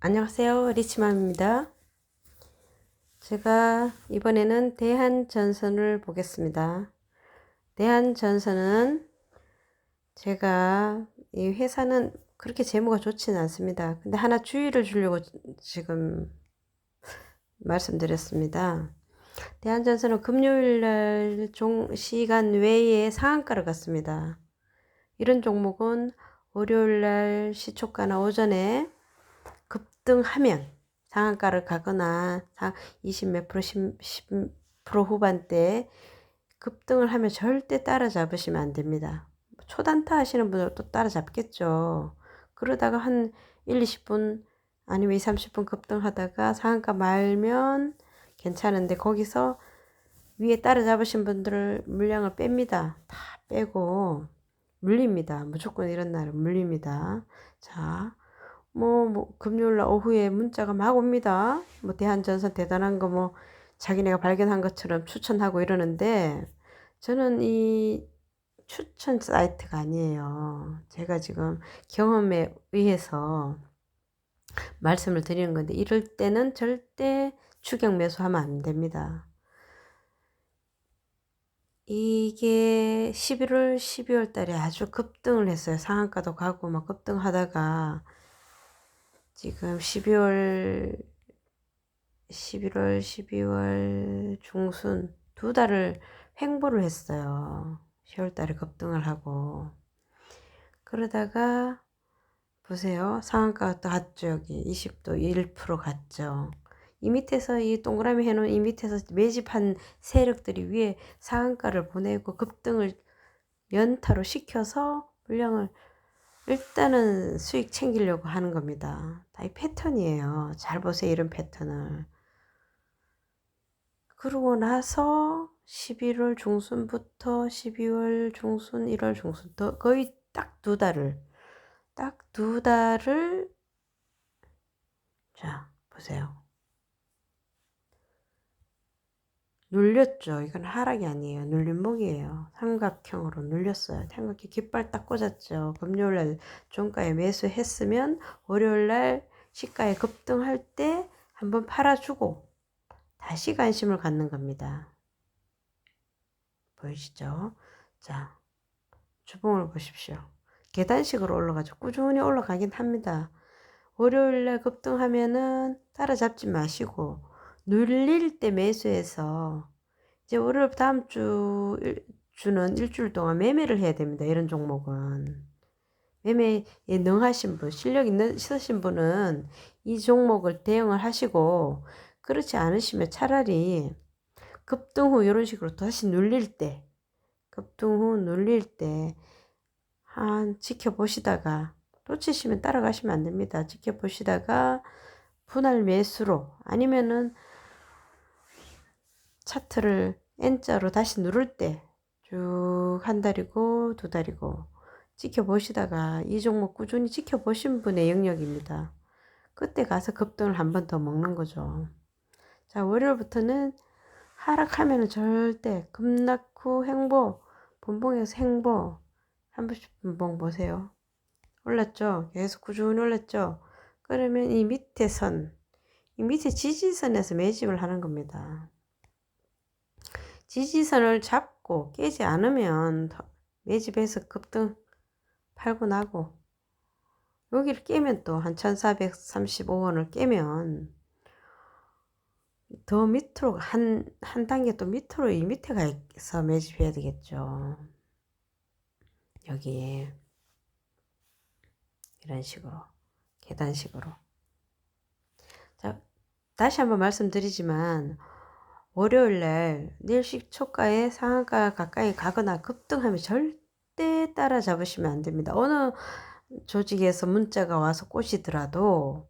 안녕하세요. 리치맘입니다. 제가 이번에는 대한전선을 보겠습니다. 대한전선은 제가 이 회사는 그렇게 재무가 좋지는 않습니다. 근데 하나 주의를 주려고 지금 말씀드렸습니다. 대한전선은 금요일 날 종, 시간 외에 상한가를 갔습니다. 이런 종목은 월요일 날 시초가나 오전에 급등하면 상한가를 가거나 20 몇 프로 10, 10% 후반대 급등을 하면 절대 따라잡으시면 안 됩니다. 초단타 하시는 분들 또 따라잡겠죠. 그러다가 한 1, 20분 아니면 2, 30분 급등하다가 상한가 말면 괜찮은데 거기서 위에 따라잡으신 분들을 물량을 뺍니다. 다 빼고 물립니다. 무조건 이런 날은 물립니다. 자, 뭐, 뭐 금요일 날 오후에 문자가 막 옵니다. 뭐 대한전선 대단한 거 뭐 자기네가 발견한 것처럼 추천하고 이러는데 저는 이 추천 사이트가 아니에요. 제가 지금 경험에 의해서 말씀을 드리는 건데 이럴 때는 절대 추격 매수하면 안 됩니다. 이게 11월, 12월 달에 아주 급등을 했어요. 상한가도 가고 막 급등하다가 지금 12월, 11월, 12월 중순 두 달을 횡보를 했어요. 10월 달에 급등을 하고. 그러다가 보세요. 상한가가 또 갔죠. 여기 20도 1% 갔죠. 이 밑에서 이 동그라미 해놓은 이 밑에서 매집한 세력들이 위에 상한가를 보내고 급등을 연타로 시켜서 물량을 일단은 수익 챙기려고 하는 겁니다. 다 이 패턴이에요. 잘 보세요. 이런 패턴을. 그러고 나서 11월 중순부터 12월 중순, 1월 중순, 더 거의 딱 두 달을, 딱 두 달을, 자, 보세요. 눌렸죠. 이건 하락이 아니에요. 눌림목이에요. 삼각형으로 눌렸어요. 삼각형 깃발 딱 꽂았죠. 금요일날 종가에 매수했으면 월요일날 시가에 급등할 때 한번 팔아주고 다시 관심을 갖는 겁니다. 보이시죠? 자, 주봉을 보십시오. 계단식으로 올라가죠. 꾸준히 올라가긴 합니다. 월요일날 급등하면은 따라잡지 마시고 눌릴 때 매수해서 이제 월요일 다음 주 주는 일주일 동안 매매를 해야 됩니다. 이런 종목은 매매에 능하신 분, 실력 있는 있으신 분은 이 종목을 대응을 하시고 그렇지 않으시면 차라리 급등 후 이런 식으로 다시 눌릴 때 급등 후 눌릴 때 한 지켜보시다가 놓치시면 따라가시면 안 됩니다. 지켜보시다가 분할 매수로 아니면은 차트를 N자로 다시 누를 때 쭉 한 달이고 두 달이고 지켜보시다가 이 종목 꾸준히 지켜보신 분의 영역입니다. 그때 가서 급등을 한 번 더 먹는 거죠. 자, 월요일부터는 하락하면 절대 급락 후 행보, 본봉에서 행보, 한 번씩 본봉 보세요. 올랐죠? 계속 꾸준히 올랐죠? 그러면 이 밑에 선, 이 밑에 지지선에서 매집을 하는 겁니다. 지지선을 잡고 깨지 않으면 매집해서 급등 팔고 나고 여기를 깨면 또 한 1435원을 깨면 더 밑으로 한, 한 단계 또 밑으로 이 밑에 가서 매집해야 되겠죠. 여기에 이런 식으로 계단식으로 자 다시 한번 말씀드리지만 월요일 날 일식 초가에 상한가 가까이 가거나 급등하면 절대 따라잡으시면 안 됩니다. 어느 조직에서 문자가 와서 꼬시더라도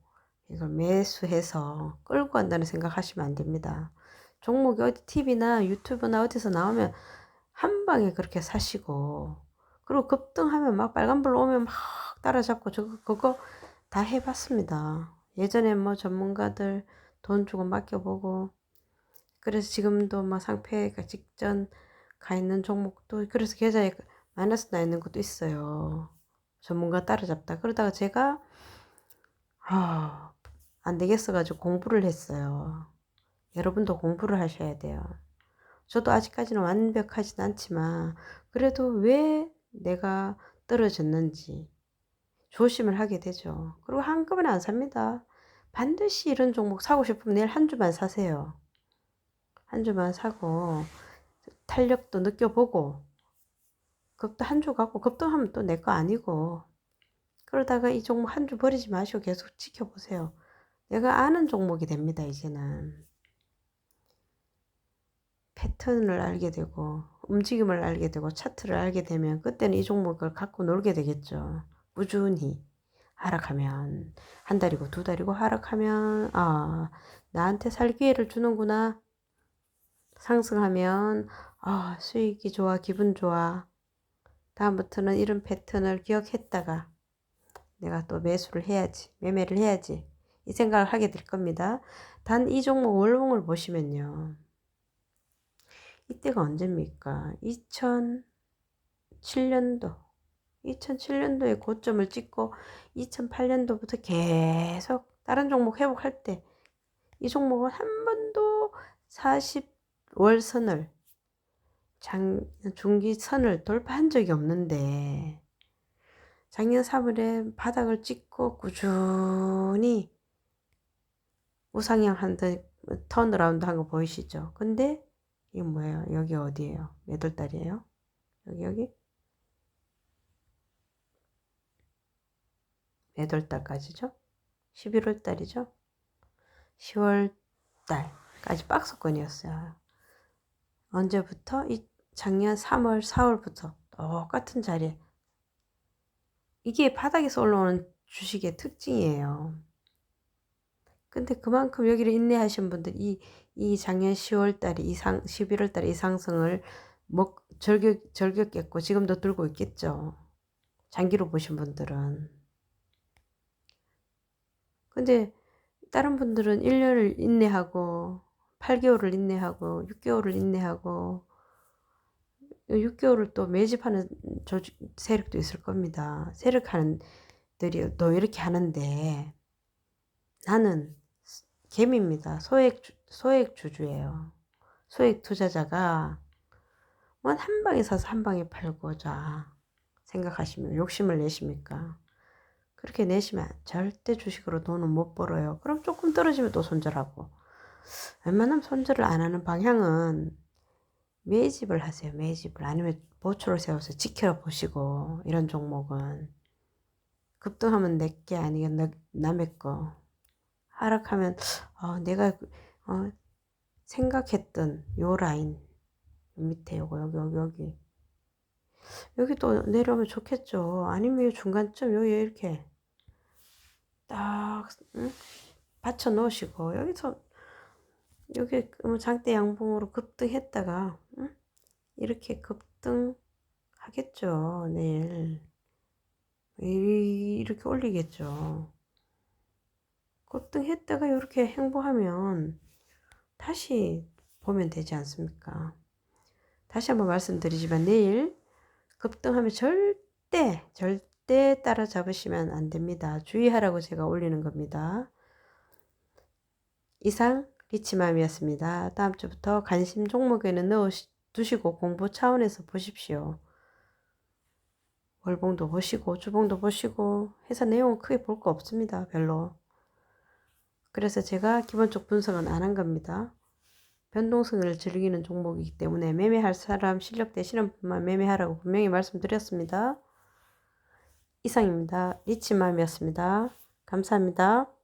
이걸 매수해서 끌고 간다는 생각하시면 안 됩니다. 종목이 어디 TV나 유튜브나 어디서 나오면 한 방에 그렇게 사시고 그리고 급등하면 막 빨간불 오면 막 따라잡고 저거 그거 다 해봤습니다. 예전에 뭐 전문가들 돈 주고 맡겨보고 그래서 지금도 막 상패가 직전 가 있는 종목도 그래서 계좌에 마이너스 나 있는 것도 있어요. 전문가 따라잡다. 그러다가 제가 아, 안 되겠어 가지고 공부를 했어요. 여러분도 공부를 하셔야 돼요. 저도 아직까지는 완벽하진 않지만 그래도 왜 내가 떨어졌는지 조심을 하게 되죠. 그리고 한꺼번에 안 삽니다. 반드시 이런 종목 사고 싶으면 내일 한 주만 사세요. 한 주만 사고 탄력도 느껴보고 급도 한주 갖고 급등하면 또 내 거 아니고 그러다가 이 종목 한 주 버리지 마시고 계속 지켜보세요. 내가 아는 종목이 됩니다, 이제는. 패턴을 알게 되고, 움직임을 알게 되고, 차트를 알게 되면, 그때는 이 종목을 갖고 놀게 되겠죠. 꾸준히. 하락하면, 한 달이고 두 달이고 하락하면, 아, 나한테 살 기회를 주는구나. 상승하면, 아, 수익이 좋아, 기분 좋아. 다음부터는 이런 패턴을 기억했다가, 내가 또 매수를 해야지, 매매를 해야지. 이 생각을 하게 될 겁니다. 단 이 종목 월봉을 보시면요. 이때가 언제입니까? 2007년도. 2007년도에 고점을 찍고 2008년도부터 계속 다른 종목 회복할 때 이 종목은 한 번도 40 월선을 장, 중기선을 돌파한 적이 없는데 작년 3월에 바닥을 찍고 꾸준히 우상향 한듯 턴어라운드 한 거 보이시죠? 근데 이게 뭐예요? 여기 어디예요? 몇 월 달이에요? 여기 여기 몇 월 달까지죠? 11월 달이죠? 10월 달까지 박스권이었어요. 언제부터? 이 작년 3월, 4월부터 똑같은 자리에 이게 바닥에서 올라오는 주식의 특징이에요. 근데 그만큼 여기를 인내하신 분들 이, 이 작년 10월 달에 이상 11월 달에 이 상승을 먹 절격 절격했고 지금도 들고 있겠죠. 장기로 보신 분들은. 근데 다른 분들은 1년을 인내하고 8개월을 인내하고 6개월을 인내하고 6개월을 또 매집하는 조직 세력도 있을 겁니다. 세력하는 들이 또 이렇게 하는데 나는 개미입니다. 소액 소액 주주예요. 소액 투자자가 뭐한 방에 사서 한 방에 팔고자 생각하시면 욕심을 내십니까? 그렇게 내시면 절대 주식으로 돈은 못 벌어요. 그럼 조금 떨어지면 또 손절하고 웬만하면 손절을 안 하는 방향은 매집을 하세요. 매집을 아니면 보초를 세워서 지켜 보시고 이런 종목은 급등하면 내 게 아니면 남의 거 하락하면 어, 내가 어, 생각했던 요 라인 밑에 요거 여기 여기 여기 여기 또 내려오면 좋겠죠. 아니면 요 중간쯤 여기 이렇게 딱 응? 받쳐 놓으시고 여기서 여기 뭐 장대 양봉으로 급등했다가 응? 이렇게 급등하겠죠. 내일 이렇게 올리겠죠. 급등했다가 이렇게 행보하면 다시 보면 되지 않습니까? 다시 한번 말씀드리지만 내일 급등하면 절대 절대 따라잡으시면 안 됩니다. 주의하라고 제가 올리는 겁니다. 이상 리치맘이었습니다. 다음 주부터 관심 종목에는 넣어 두시고 공부 차원에서 보십시오. 월봉도 보시고 주봉도 보시고 해서 내용은 크게 볼 거 없습니다. 별로. 그래서 제가 기본적 분석은 안 한 겁니다. 변동성을 즐기는 종목이기 때문에 매매할 사람 실력 되시는 분만 매매하라고 분명히 말씀드렸습니다. 이상입니다. 리치맘이었습니다. 감사합니다.